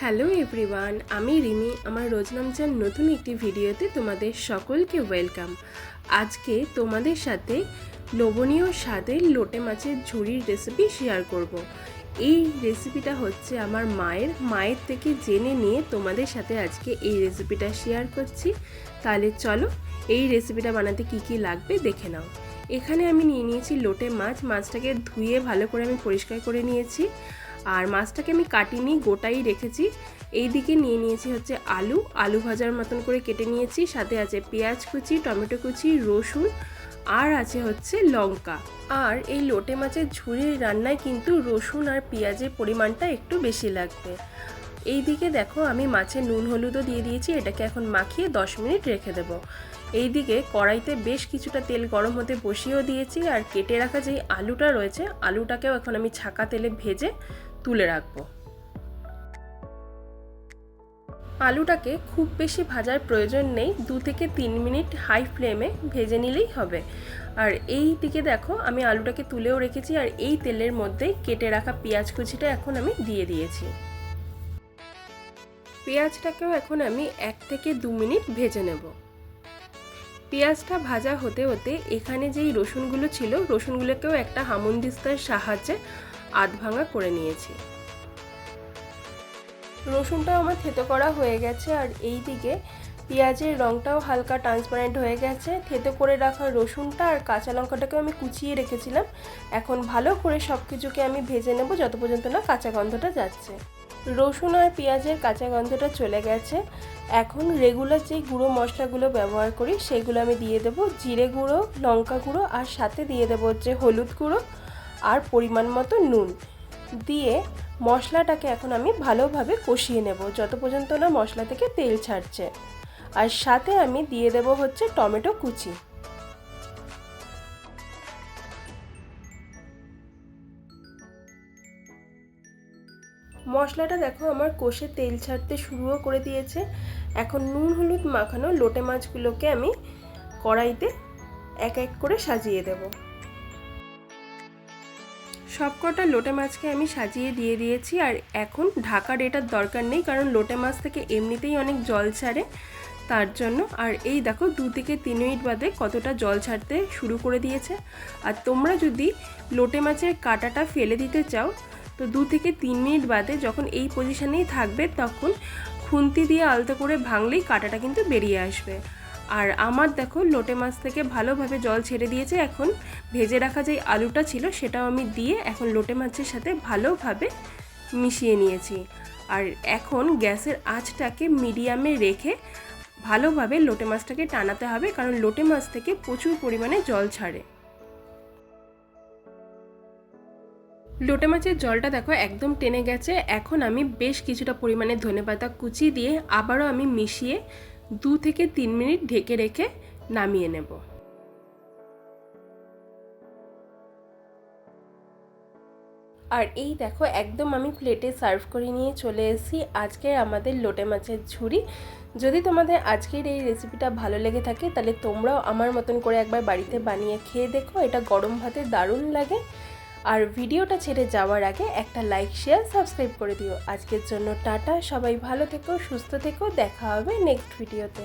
Hello everyone, আমি রিমি। আমার রোজনামচার নতুন একটি ভিডিওতে তোমাদের সকলকে ওয়েলকাম। আজকে তোমাদের সাথে লোভনীয় স্বাদের লোটে মাছের ঝুড়ির রেসিপি শেয়ার করব। এই রেসিপিটা হচ্ছে আমার মায়ের। মায়ের থেকে জেনে নিয়ে তোমাদের সাথে আজকে এই রেসিপিটা শেয়ার করছি। তাহলে চলো এই রেসিপিটা বানাতে কি কি লাগবে দেখে নাও। এখানে আমি নিয়ে নিয়েছি লোটে মাছ। মাছটাকে ধুয়ে ভালো করে আমি পরিষ্কার করে নিয়েছি। আর মাছটাকে আমি কাটিনি গোটাই রেখেছি। এই দিকে নিয়ে নিয়েছি হচ্ছে আলু। আলু ভাজার মতন করে কেটে নিয়েছি। সাথে আছে পেঁয়াজ কুচি, টমেটো কুচি, রসুন আর আছে হচ্ছে লঙ্কা। আর এই লোটে মাছের ঝুড়ির রান্নায় কিন্তু রসুন আর পেঁয়াজের পরিমাণটা একটু বেশি লাগবে। এই দিকে দেখো আমি মাছে নুন হলুদও দিয়ে দিয়েছি। এটাকে এখন মাখিয়ে 10 মিনিট রেখে দেব। এই দিকে কড়াইতে বেশ কিছুটা তেল গরম হতে বসিয়েও দিয়েছি। আর কেটে রাখা যেই আলুটা রয়েছে, আলুটাকেও এখন আমি ছাকা তেলে ভেজে তুলে রাখব। আলুটাকে খুব বেশি ভাজার প্রয়োজন নেই, দু থেকে তিন মিনিট হাই ফ্লেমে ভেজে নিলেই হবে। আর এই দিকে দেখো, আমি আলুটাকে তুলেও রেখেছি আর এই তেলের মধ্যেই কেটে রাখা পেঁয়াজ কুচিটা এখন আমি দিয়ে দিয়েছি। পেঁয়াজটাকেও এখন আমি এক থেকে দু মিনিট ভেজে নেব। পেঁয়াজটা ভাজা হতে হতে এখানে যেই রসুনগুলো ছিল, রসুনগুলোকেও একটা হামুনদিস্তার সাহায্যে আধ ভাঙা করে নিয়েছি। রসুনটাও আমার থেতো করা হয়ে গেছে আর এই দিকে পেঁয়াজের রঙটাও হালকা ট্রান্সপারেন্ট হয়ে গেছে। থেতো করে রাখা রসুনটা আর কাঁচা লঙ্কাটাকেও আমি কুচিয়ে রেখেছিলাম। এখন ভালো করে সব কিছুকে আমি ভেজে নেব যত পর্যন্ত না কাঁচা গন্ধটা যাচ্ছে। রসুন আর পেঁয়াজের কাঁচা গন্ধটা চলে গেছে। এখন রেগুলার যেই গুঁড়ো মশলাগুলো ব্যবহার করি, সেগুলো আমি দিয়ে দেবো। জিরে গুঁড়ো, লঙ্কা গুঁড়ো আর সাথে দিয়ে দেবো হচ্ছে হলুদ গুঁড়ো। আর পরিমাণ মতো নুন দিয়ে মশলাটাকে এখন আমি ভালোভাবে কষিয়ে নেব, যত পর্যন্ত না মশলা থেকে তেল ছাড়ছে। আর সাথে আমি দিয়ে দেব হচ্ছে টমেটো কুচি। মশলাটা দেখো আমার কষে তেল ছাড়তে শুরুও করে দিয়েছে। এখন নুন হলুদ মাখানো লোটে মাছগুলোকে আমি কড়াইতে এক এক করে সাজিয়ে দেবো। সবকটা লোটে মাছকে আমি সাজিয়ে দিয়ে দিয়েছি আর এখন ঢাকার এটার দরকার নেই কারণ লোটে মাছ থেকে এমনিতেই অনেক জল ছাড়ে তার জন্য। আর এই দেখো দু থেকে তিন মিনিট বাদে কতটা জল ছাড়তে শুরু করে দিয়েছে। আর তোমরা যদি লোটে মাছের কাটাটা ফেলে দিতে চাও, তো দু থেকে তিন মিনিট বাদে যখন এই পজিশানেই থাকবে, তখন খুন্তি দিয়ে আলতো করে ভাঙলেই কাটাটা কিন্তু বেরিয়ে আসবে। আর আমার দেখো লোটে মাছ থেকে ভালোভাবে জল ছেড়ে দিয়েছে। এখন ভেজে রাখা যে আলুটা ছিল সেটাও আমি দিয়ে এখন লোটে মাছের সাথে ভালোভাবে মিশিয়ে নিয়েছি। আর এখন গ্যাসের আঁচটাকে মিডিয়ামে রেখে ভালোভাবে লোটে মাছটাকে টানাতে হবে, কারণ লোটে মাছ থেকে প্রচুর পরিমাণে জল ছাড়ে। লোটে মাছের জলটা দেখো একদম টেনে গেছে। এখন আমি বেশ কিছুটা পরিমাণে ধনেপাতা কুচি দিয়ে আবারও আমি মিশিয়ে দু থেকে তিন মিনিট ঢেকে রেখে নামিয়ে নেব। আর এই দেখো, একদম আমি প্লেটে সার্ভ করে নিয়ে চলে এসেছি। আজকের আমাদের লোটে মাছের ঝুড়ি। যদি তোমাদের আজকের এই রেসিপিটা ভালো লেগে থাকে, তাহলে তোমরাও আমার মতন করে একবার বাড়িতে বানিয়ে খেয়ে দেখো। এটা গরম ভাতে দারুণ লাগে। আর ভিডিওটা ছেড়ে যাওয়ার আগে একটা লাইক শেয়ার সাবস্ক্রাইব করে দিও। আজকের জন্য টাটা, সবাই ভালো থেকো, সুস্থ থেকো, দেখা হবে নেক্সট ভিডিওতে